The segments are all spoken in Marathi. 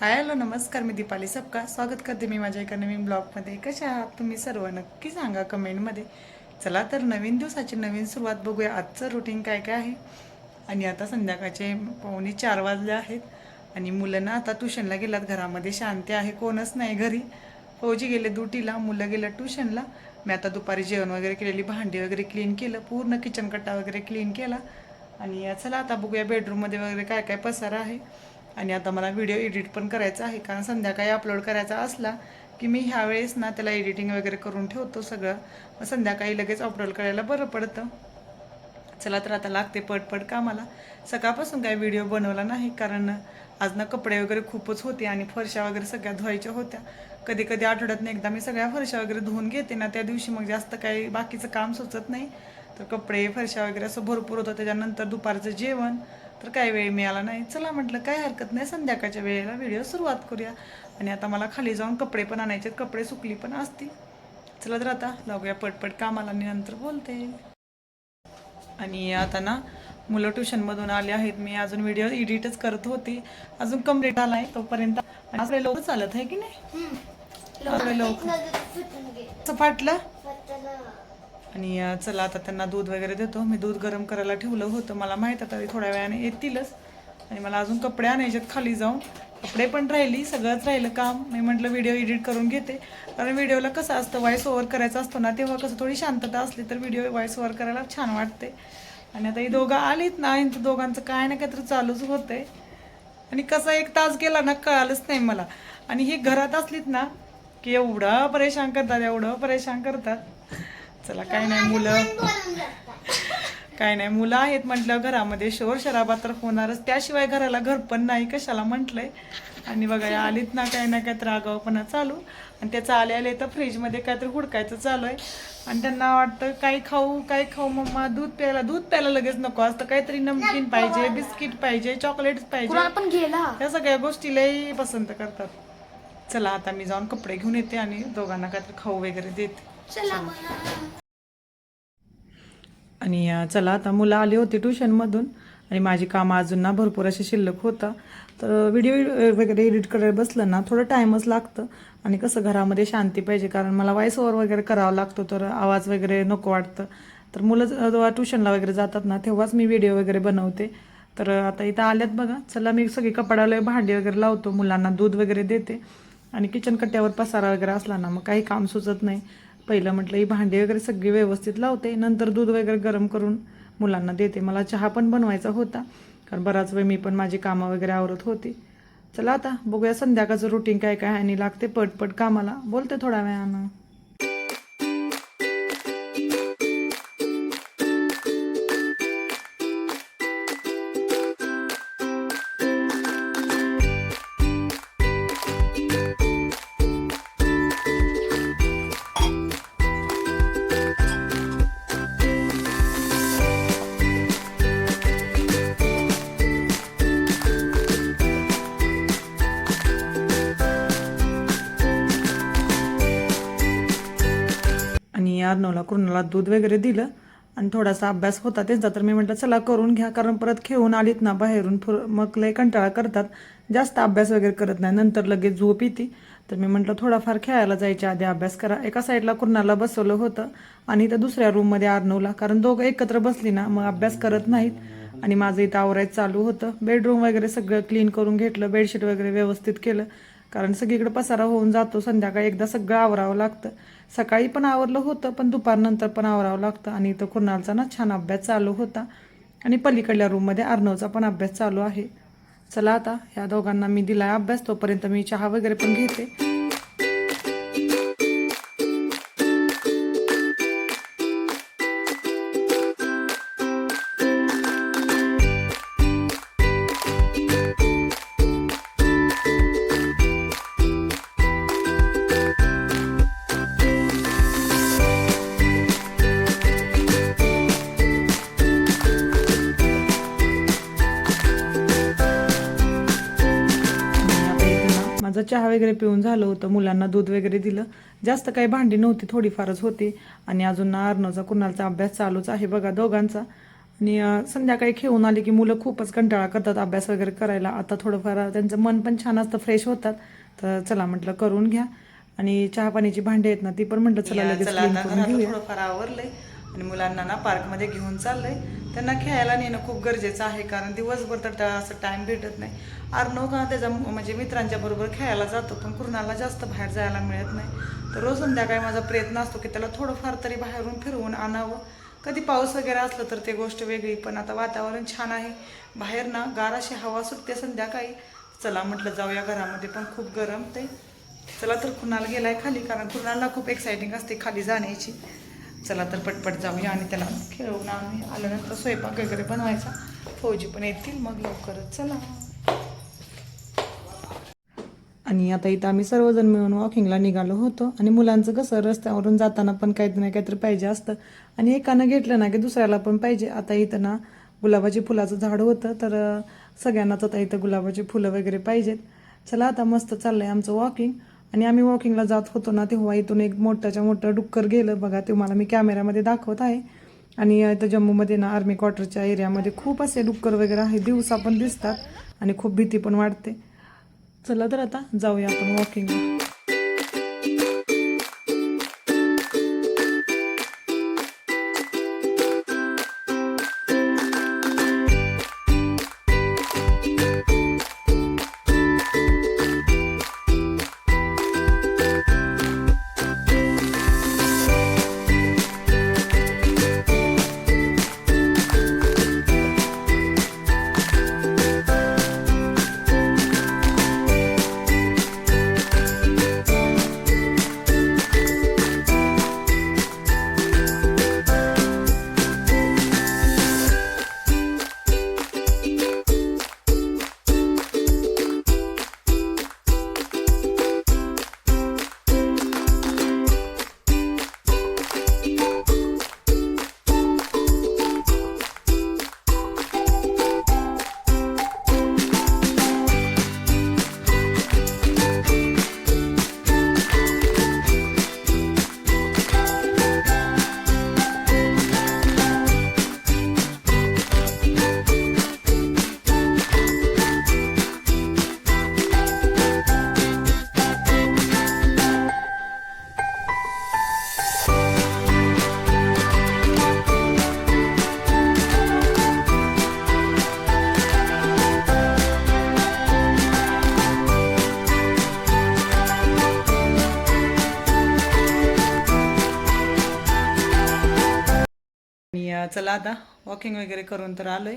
हाय हॅलो नमस्कार मी दीपाली सबका. स्वागत करते मी माझ्या एका नवीन ब्लॉगमध्ये. कशा आहात तुम्ही सर्व? नक्की सांगा कमेंटमध्ये. चला तर नवीन दिवसाची नवीन सुरुवात बघूया. आजचं रुटीन काय काय आहे? आणि आता संध्याकाळचे पावणे चार वाजले आहेत. आणि मुलं ना आता ट्युशनला गेलात घरामध्ये शांती आहे. कोणच नाही घरी. फौजी गेले ड्युटीला. मुलं गेलं ट्युशनला मी आता दुपारी जेवण वगैरे केलेली. भांडी वगैरे क्लीन केलं. पूर्ण किचन कट्टा वगैरे क्लीन केला. आणि चला आता बघूया बेडरूममध्ये वगैरे काय काय पसारा आहे. आणि आता मला व्हिडिओ एडिट पण करायचा आहे. कारण संध्याकाळी अपलोड करायचा असला की मी ह्यावेळेस ना त्याला एडिटिंग वगैरे करून ठेवतो सगळं. मग संध्याकाळी लगेच अपलोड करायला बरं पडतं. चला तर आता लागते पटपट कामाला. सकाळपासून काही व्हिडिओ बनवला नाही. कारण आज ना कपडे वगैरे खूपच होते आणि फरशा वगैरे सगळ्या धुवायच्या होत्या. कधी कधी आठवड्यातनं एकदा मी सगळ्या फरशा वगैरे धुवून घेते ना त्या दिवशी मग जास्त काही बाकीचं काम सुचत नाही. तर कपडे फरशा वगैरे असं भरपूर होतं. त्याच्यानंतर दुपारचं जेवण तर काही वेळ मिळाला नाही. चला म्हटलं काय हरकत नाही. संध्याकाळच्या वेळेला व्हिडिओ सुरुवात करूया. आणि आता मला खाली जाऊन कपडे पण आणायचे कपडे सुकली पण असतील. चला तर आता लागूया पटपट कामाला. आणि नंतर बोलते. आणि आता ना मुलं ट्युशनमधून आले आहेत. मी अजून व्हिडिओ एडिटच करत होते. अजून कंप्लीट आला आहे तोपर्यंत. आपले लोक चालत आहे की नाही? असं फाटलं? आणि चला आता त्यांना दूध वगैरे देतो. मी दूध गरम करायला ठेवलं होतं. मला माहीत आता थोड्या वेळाने येतीलच. आणि मला अजून कपडे आणायच्यात खाली जाऊन. कपडे पण राहिली सगळंच राहिलं काम. मी म्हटलं व्हिडिओ एडिट करून घेते. कारण व्हिडिओला कसं असतं व्हॉइस ओव्हर करायचं असतो ना तेव्हा कसं थोडी शांतता असली तर व्हिडिओ व्हॉइस ओव्हर करायला छान वाटते. आणि आता ही दोघं आलीत ना यांचं दोघांचं काय ना काहीतरी चालूच होतंय आणि कसा एक तास गेला ना कळालंच नाही मला. आणि ही घरात असलीत ना की एवढं परेशान करतात एवढं परेशान करतात. चला काय नाही मुलं. काय नाही मुलं आहेत म्हटलं घरामध्ये शोर शराबा तर होणारच. त्याशिवाय घराला घर पण नाही कशाला म्हटलंय. आणि बघा या आलीत ना काय ना काहीतरी आगावपणा चालू. आणि त्याचं आले आले तर फ्रीजमध्ये काहीतरी हुडकायचं चालू आहे. आणि त्यांना वाटतं काही खाऊ काही खाऊ मम्मा दूध प्यायला दूध प्यायला लगेच नको. असतं काहीतरी नमकीन पाहिजे बिस्किट पाहिजे चॉकलेट्स पाहिजे. या सगळ्या गोष्टी लई पसंत करतात. चला आता मी जाऊन कपडे घेऊन येते आणि दोघांना काहीतरी खाऊ वगैरे देते. आणि चला आता मुलं आली होती ट्युशनमधून आणि माझी कामं अजून ना भरपूर असे शिल्लक होता. तर व्हिडिओ वगैरे एडिट करायला बसलं ना थोडं टाईमच लागतं आणि कसं घरामध्ये शांती पाहिजे कारण मला वॉइस ओव्हर वगैरे करावा लागतो तर आवाज वगैरे नको वाटतं. तर मुलं जेव्हा ट्युशनला वगैरे जातात ना तेव्हाच मी व्हिडिओ वगैरे बनवते. तर आता इथं आल्यात बघा चला मी सगळी कपड्याला भांडी वगैरे लावतो मुलांना दूध वगैरे देते आणि किचन कट्ट्यावर पसारा वगैरे असला ना मग काही काम सुचत नाही. पहिलं म्हटलं ही भांडी वगैरे सगळी व्यवस्थित लावते नंतर दूध वगैरे गरम करून मुलांना देते. मला चहा पण बनवायचा होता कारण बराच वेळ मी पण माझी कामं वगैरे आवरत होती. चला आता बघूया संध्याकाळचं रुटीन काय काय आणि लागते पटपट कामाला. बोलते थोड्या वेळानं. कृणाला दूध वगैरे दिलं आणि थोडासा अभ्यास होता त्यांचा तर मी म्हटलं चला करून घ्या कारण परत खेळून आलीत ना बाहेरून फुर मग लय कंटाळा करतात. जास्त अभ्यास वगैरे करत नाही. नंतर लगेच झोप येते. तर मी म्हटलं थोडाफार खेळायला जायच्या आधी अभ्यास करा. एका साईडला कुणाला बसवलं होतं आणि इथं दुसऱ्या रूममध्ये आर्नवला. कारण दोघं एकत्र बसली ना मग अभ्यास करत नाहीत. आणि माझं इथं आवरायचं चालू होतं. बेडरूम वगैरे सगळं क्लीन करून घेतलं बेडशीट वगैरे व्यवस्थित केलं. कारण सगळीकडे पसारा होऊन जातो. संध्याकाळी एकदा सगळं आवरावं लागतं. सकाळी पण आवरलं होतं पण दुपारनंतर पण आवरावं लागतं. आणि इथं कुणालचा ना छान अभ्यास चालू होता. आणि पलीकडल्या रूममध्ये अर्णवचा पण अभ्यास चालू आहे. चला आता ह्या दोघांना मी दिला अभ्यास तोपर्यंत मी चहा वगैरे पण घेते. माझा चहा वगैरे पिऊन झालं होतं मुलांना दूध वगैरे दिलं. जास्त काही भांडी नव्हती थोडीफारच होती. आणि अजून ना अर्णवचा कुणालचा अभ्यास चालूच आहे बघा दोघांचा. आणि संध्याकाळी खेळून आली की मुलं खूपच कंटाळा करतात अभ्यास वगैरे करायला. आता थोडंफार त्यांचं मन पण छान असतं फ्रेश होतात. तर चला म्हटलं करून घ्या. आणि चहा पाण्याची भांडी आहेत ना ती पण म्हटलं चला लगेच थोडंफार आवरलंय. आणि मुलांना ना पार्कमध्ये घेऊन चाललंय. त्यांना खेळायला नेणं खूप गरजेचं आहे कारण दिवसभर तर त्या असं टाइम भेटत नाही. अर्णव का त्याच्या म्हणजे मित्रांच्या बरोबर खेळायला जातो पण कुणाला जास्त बाहेर जायला मिळत नाही. तर रोज संध्याकाळी माझा प्रयत्न असतो की त्याला थोडंफार तरी बाहेरून फिरवून आणावं. कधी पाऊस वगैरे असलं तर ते गोष्ट वेगळी पण आता वातावरण छान आहे. बाहेर ना गाराशी हवा सुटते संध्याकाळी. चला म्हटलं जाऊया घरामध्ये पण खूप गरम ते. चला तर कुणाला गेलाय खाली कारण कुणाला खूप एक्सायटिंग असते खाली जाण्याची. चला तर पटपट जाऊया आणि त्याला खेळवून आम्ही आल्यानंतर स्वयंपाक वगैरे बनवायचा. फौजी पण येतील मग लवकरच. चला. आणि आता इथं आम्ही सर्वजण मिळून वॉकिंगला निघालो होतो. आणि मुलांचं कसं रस्त्यावरून जाताना पण काहीतरी ना काहीतरी पाहिजे असतं. आणि एकानं घेतलं ना की दुसऱ्याला पण पाहिजे. आता इथं ना गुलाबाची फुलाचं झाड होतं तर सगळ्यांनाच आता इथं गुलाबाची फुलं वगैरे पाहिजेत. चला आता मस्त चाललंय आमचं वॉकिंग आणि आम्ही वॉकिंगला जात होतो ना तेव्हा इथून एक मोठ्याच्या मोठं डुक्कर गेलं. बघा तुम्हाला मी कॅमेऱ्यामध्ये दाखवत आहे. आणि इथं जम्मूमध्ये ना आर्मी क्वार्टरच्या एरियामध्ये खूप असे डुक्कर वगैरे आहे दिवसा पण दिसतात आणि खूप भीती पण वाटते. चला तर आता जाऊया आपण वॉकिंगला चला आता वॉकिंग वगैरे करून तर आलोय.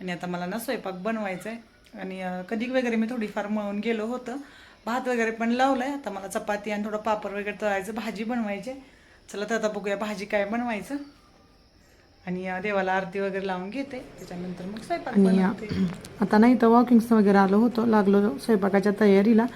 आणि आता मला ना स्वयंपाक बनवायचा आहे आणि कधी वगैरे मी थोडीफार मळून गेलो होतं. भात वगैरे पण लावलाय. आता मला चपाती आणि थोडं पापड वगैरे तळायचं भाजी बनवायची. आहे. चला तर आता बघूया भाजी काय बनवायचं. आणि देवाला आरती वगैरे लावून घेते. त्याच्यानंतर मग स्वयंपाक आता नाही तर वॉकिंग्स वगैरे आलो होतो. लागलो स्वयंपाकाच्या तयारीला.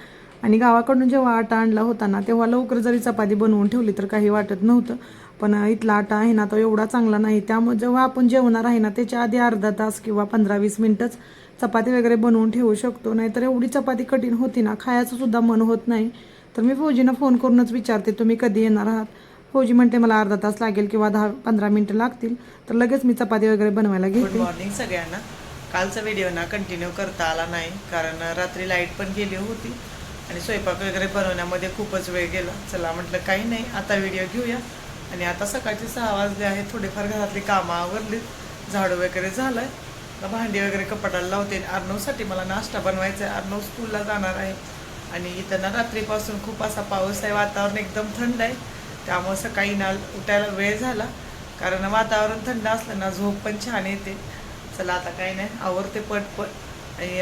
आणि गावाकडून जेव्हा आटा आणला होता ना तेव्हा लवकर जरी चपाती बनवून ठेवली तर काही वाटत नव्हतं. पण इथला आटा आहे ना तो एवढा चांगला नाही. त्यामुळे जेव्हा आपण जेवणार आहे ना त्याच्या आधी अर्धा तास किंवा पंधरा वीस मिनिटच चपाती वगैरे बनवून ठेवू शकतो. नाहीतर एवढी चपाती कठीण होती ना खायचं सुद्धा मन होत नाही. तर मी फौजीना फोन करूनच विचारते तुम्ही कधी येणार आहात? फौजी म्हणते मला अर्धा तास लागेल किंवा दहा पंधरा मिनिटं लागतील. तर लगेच मी चपाती वगैरे बनवायला गुड घेते. मॉर्निंग सगळ्यांना. कालचा व्हिडिओ ना कंटिन्यू करता आला नाही. कारण रात्री लाइट पण गेली होती. आणि स्वयंपाक वगैरे बनवण्यामध्ये खूपच वेळ गेला. चला म्हटलं काही नाही. आता व्हिडिओ घेऊया. आणि आता सकाळचे सहा वाजले आहे थोडेफार घरातली कामं आवरली. झाडू वगैरे झालंय. आहे भांडी वगैरे कपाटाला लावते. अर्नवसाठी मला नाश्ता बनवायचा आहे. अर्नव स्कूलला जाणार आहे. आणि इथं ना रात्रीपासून खूप असा पाऊस आहे. वातावरण एकदम थंड आहे. त्यामुळं सकाळी ना उठायला वेळ झाला. कारण वातावरण थंड असलं ना झोप पण छान येते. चला आता काही नाही. आवरते पटपट. आणि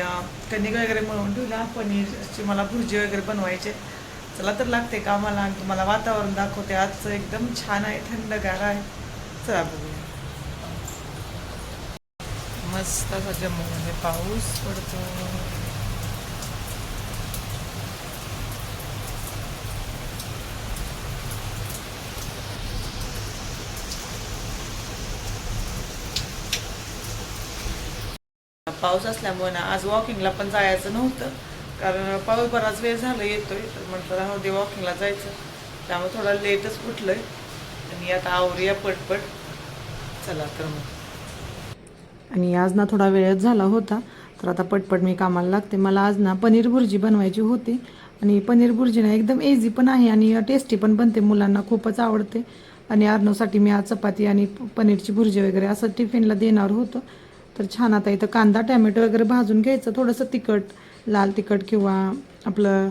कणिक वगैरे मळून ठेवला. पनीरची मला भुर्जी वगैरे बनवायचे चला तर लागते कामाला. आणि तुम्हाला वातावरण दाखवते. आजचं एकदम छान आहे थंडगार आहे. चला बघूया. मस्त असा जम्मूमध्ये पाऊस पडतो. पाऊस असल्यामुळे ना आज वॉकिंगला पण जायचं नव्हतं. कारण पाऊस बराच वेळ झाला येतोय. तर म्हटलं राहू दे वॉकिंगला जायचं. त्यामुळे थोडा लेटच उठलोय. आणि आता आवरूया पटपट. चला तर मग. आणि आज ना थोडा वेळच झाला होता. तर आता पटपट मी कामाला लागते. मला आज ना पनीर भुर्जी बनवायची होती. आणि पनीर भुर्जी ना एकदम इझी पण आहे आणि टेस्टी पण बनते. मुलांना खूपच आवडते. आणि अर्नोसाठी मी आज चपाती आणि प- पनीरची भुर्जी वगैरे असं टिफिनला देणार होतं. तर छान आता इथं कांदा टॅमॅटो वगैरे भाजून घ्यायचं. थोडंसं तिखट लाल तिखट किंवा आपलं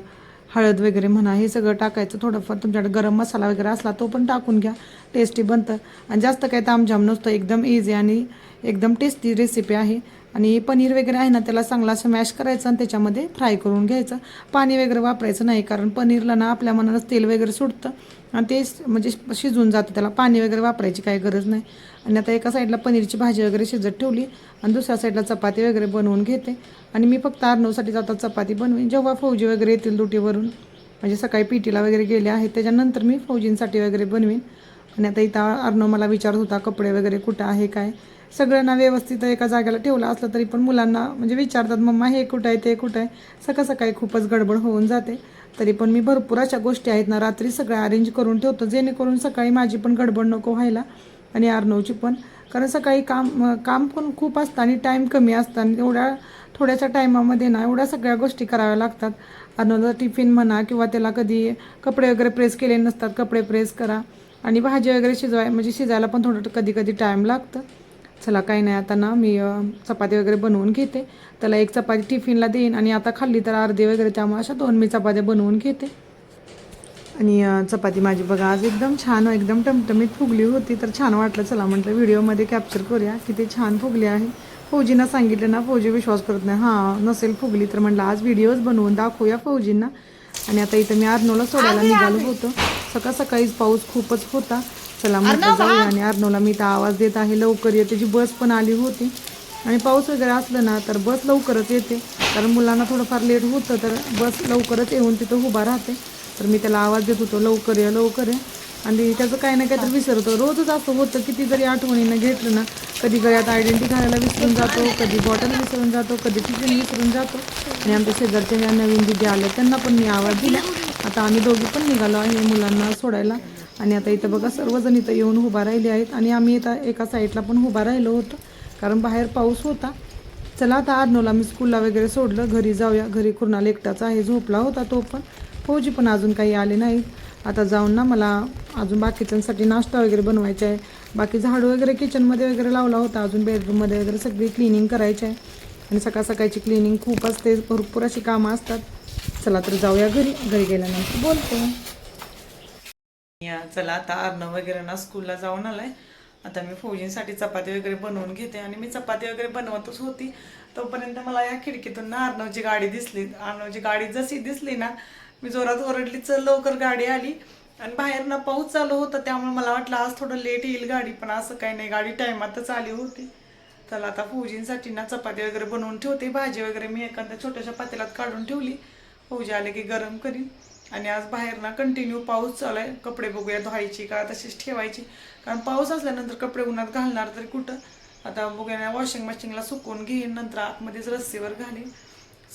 हळद वगैरे म्हणा हे सगळं टाकायचं थोडंफार. तुमच्याकडे गरम मसाला वगैरे असला तो पण टाकून घ्या. टेस्टी बनतं. आणि जास्त काही तामझाम नसतं. एकदम इझी आणि एकदम टेस्टी रेसिपी आहे. आणि पनीर वगैरे आहे ना त्याला चांगला असं मॅश करायचं आणि त्याच्यामध्ये फ्राय करून घ्यायचं. पाणी वगैरे वापरायचं नाही कारण पनीरला ना आपल्या मनानं तेल वगैरे सुटतं आणि ते म्हणजे शिजून जातं त्याला पाणी वगैरे वापरायची काही गरज नाही. आणि आता एका साईडला पनीरची भाजी वगैरे शिजत ठेवली आणि दुसऱ्या साईडला चपाती वगैरे बनवून घेते. आणि मी फक्त अर्नवसाठी जाता चपाती बनवीन. जेव्हा फौजी वगैरे येतील दुटीवरून म्हणजे सकाळी पीटीला वगैरे गेले आहेत त्याच्यानंतर मी फौजींसाठी वगैरे बनवीन. आणि आता इथं अर्णव मला विचारत होता कपडे वगैरे कुठं आहे काय? सगळ्यांना व्यवस्थित एका जागेला ठेवलं असलं तरी पण मुलांना म्हणजे विचारतात मम्मा हे कुठं आहे ते कुठं आहे? सकाळ सकाळी खूपच गडबड होऊन जाते. तरी पण मी भरपूर अशा गोष्टी आहेत ना रात्री सगळ्या अरेंज करून ठेवतो. जेणेकरून सकाळी माझी पण गडबड नको व्हायला आणि अर्णवची पण. कारण सकाळी काम काम पण खूप असतं आणि टाईम कमी असतं आणि एवढ्या थोड्याशा टायमामध्ये ना एवढ्या सगळ्या गोष्टी कराव्या लागतात. अर्नवला टिफिन म्हणा किंवा त्याला कधी कपडे वगैरे प्रेस केले नसतात कपडे प्रेस करा. आणि भाजी वगैरे शिजवाय म्हणजे शिजायला पण थोडं कधी कधी टाईम लागतं. चला काही नाही आता ना मी चपाती वगैरे बनवून घेते. त्याला एक चपाती टिफिनला देईन आणि आता खाल्ली तर अर्धी वगैरे त्यामुळे अशा दोन मी चपात्या बनवून घेते. आणि चपाती माझी बघा आज एकदम छान एकदम टमटमीत फुगली होती. तर छान वाटलं चला म्हटलं व्हिडिओमध्ये कॅप्चर करूया. किती छान फुगली आहे. फौजींना सांगितलं ना फौजी विश्वास करत नाही. हां नसेल फुगली तर म्हटलं आज व्हिडिओज बनवून दाखवूया फौजींना. आणि आता इथं मी अर्नोला सोडायला निघालो होतो. सकाळ सकाळीच पाऊस खूपच होता. चला म्हटलं जाऊया आणि अर्नोला मी तर आवाज देत आहे. लवकर ये त्याची बस पण आली होती. आणि पाऊस वगैरे असलं ना तर बस लवकरच येते. कारण मुलांना थोडंफार लेट होतं तर बस लवकरच येऊन तिथं उभा राहते. तर मी त्याला आवाज देत होतो लवकर ये लवकर ये. आणि त्याचं काही ना काहीतरी विसरतो. रोजच असं होतं किती जरी आठवणीनं घेतलं ना कधी गळ्यात आयडेंटिटी घालायला विसरून जातो कधी बॉटल विसरून जातो कधी टिफिन विसरून जातो. आणि आमच्या शेजारच्या ह्या नवीन दिदी आल्या त्यांना पण मी आवाज दिला. आता आम्ही दोघी पण निघालो आहे मुलांना सोडायला. आणि आता इथं बघा सर्वजण इथं येऊन उभा राहिले आहेत. आणि आम्ही इथं एका साईडला पण उभा राहिलो होतो कारण बाहेर पाऊस होता. चला आता आर्नोला मी स्कूलला वगैरे सोडलं. घरी जाऊया. घरी कुणाला एकटाचा आहे. झोपला होता तो पण. फौजी पण अजून काही आले नाहीत. आता जाऊन ना मला अजून बाकीच्यांसाठी नाश्ता वगैरे बनवायचा आहे. बाकी झाडू वगैरे किचनमध्ये वगैरे लावला होता. अजून बेडरूममध्ये वगैरे सगळी क्लिनिंग करायची आहे. आणि सकाळ सकाळची क्लिनिंग खूप असते. भरपूर अशी कामं असतात. चला तर जाऊया घरी. घरी गेल्यानंतर बोलतो. चला आता अर्णव वगैरे ना स्कूलला जाऊन आलाय. आता मी फौजींसाठी चपाती वगैरे बनवून घेते आणि मी चपाती वगैरे बनवतच होती. तोपर्यंत मला या खिडकीतून ना अर्णवची गाडी दिसली. अर्णवची गाडी जशी दिसली ना मी जोरात ओरडली चल लवकर गाडी आली. आणि बाहेर ना पाऊस चालू होता त्यामुळे मला वाटलं आज थोडं लेट येईल गाडी पण असं काही नाही गाडी टायमातच आली होती. तर आता फौजींसाठी ना चपाती वगैरे बनवून ठेवते भाजी वगैरे मी एखाद्या छोट्याशा पातेल्यात काढून ठेवली. फौजी आले की गरम करीन. आणि आज बाहेर ना कंटिन्यू पाऊस चालू आहे कपडे बघूया धुवायची का तशीच ठेवायची. कारण पाऊस असल्यानंतर कपडे उन्हात घालणार तरी कुठं? आता बघूया ना वॉशिंग मशीनला सुकवून घेईन नंतर आतमध्येच रस्सीवर घालीन.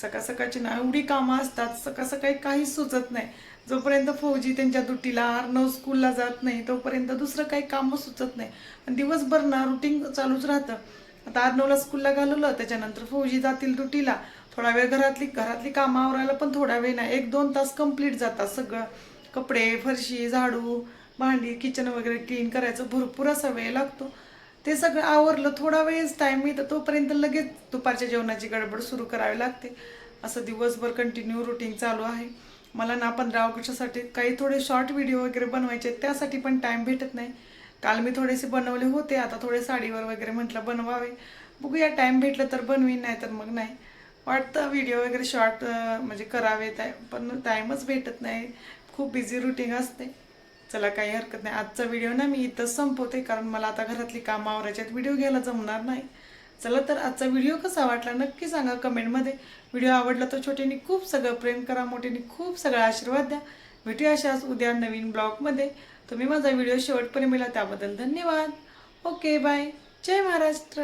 सकाळ सकाळची ना एवढी कामं असतात सकाळ सकाळी काहीच सुचत नाही. जोपर्यंत फौजी त्यांच्या दुटीला आर्नव स्कूलला जात नाही तोपर्यंत दुसरं काही कामं सुचत नाही. आणि दिवसभर ना रुटीन चालूच राहतं. आता आर्नवला स्कूलला घालवलं त्याच्यानंतर फौजी जातील दुटीला. थोडा वेळ घरातली घरातली कामं आवरायला पण थोडा वेळ नाही. एक दोन तास कंप्लीट जातात सगळं. कपडे फरशी झाडू भांडी किचन वगैरे क्लीन करायचं. भरपूर असा वेळ लागतो. ते सगळं आवरलं थोडा वेळच टाईम मिळतं तोपर्यंत लगेच दुपारच्या जेवणाची गडबड सुरू करावी लागते. असं दिवसभर कंटिन्यू रुटीन चालू आहे. मला ना पंधरा ऑगस्टसाठी काही थोडे शॉर्ट व्हिडिओ वगैरे बनवायचे आहेत, त्यासाठी पण टाईम भेटत नाही. काल मी थोडेसे बनवले होते आता थोडे साडीवर वगैरे म्हटलं बनवावे. बघूया टाईम भेटलं तर बनवीन नाही तर मग नाही. वाटतं व्हिडिओ वगैरे शॉर्ट म्हणजे करावेत आहे पण टाईमच भेटत नाही. खूप बिझी रुटीन असते. चला काही हरकत नाही. आजचा व्हिडिओ ना मी इथंच संपवते कारण मला आता घरातली कामं आवरायच्यात व्हिडिओ घ्यायला जमणार नाही. चला तर आजचा व्हिडिओ कसा वाटला नक्की सांगा कमेंटमध्ये. व्हिडिओ आवडला तर छोटीने खूप सगळं प्रेम करा मोठ्याने खूप सगळा आशीर्वाद द्या. भेटूया अशाच उद्या नवीन ब्लॉगमध्ये. तुम्ही माझा व्हिडिओ शेवटपर्यंत मिळाला त्याबद्दल धन्यवाद. ओके बाय जय महाराष्ट्र.